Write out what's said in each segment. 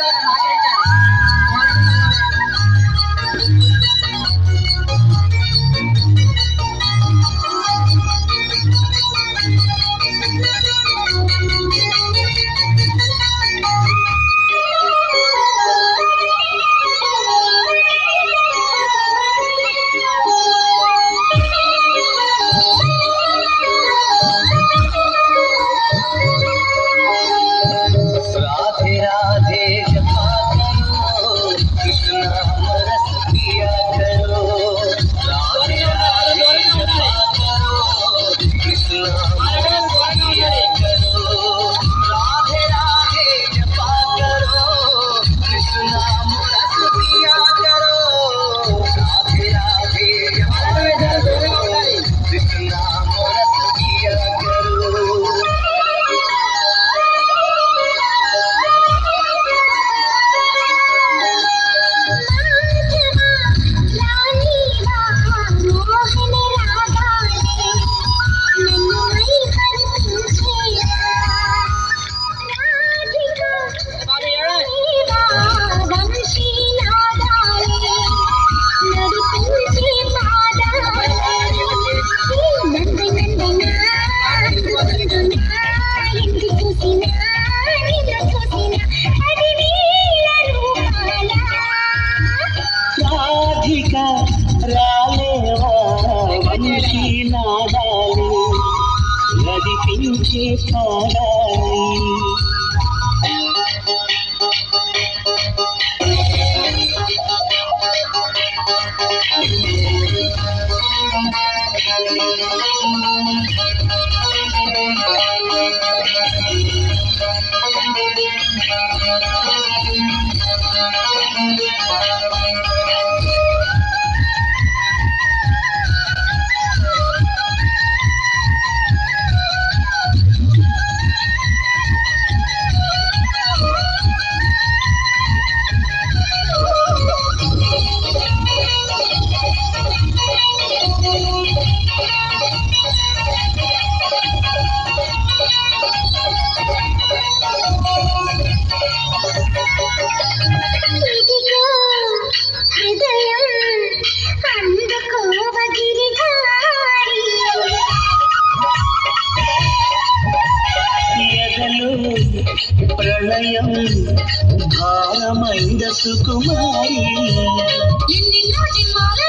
Obrigada. Radhika రాలేవా Vamsi నాదాలు నడిపించే పాడాలి ప్రళయం భారమైంద సుకుమారి. ఎన్నెన్నో జన్మాల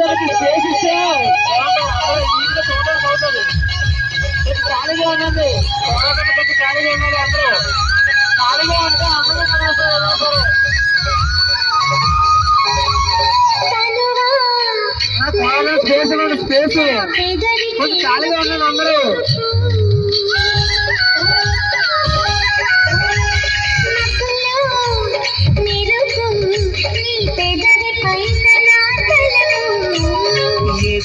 నడిపించే పాదాలి రాజానికి ఖాళీగా ఉండాలి అందరూ. ఖాళీగా ఉంటే సరే స్పేస్ ఖాళీగా అందరూ.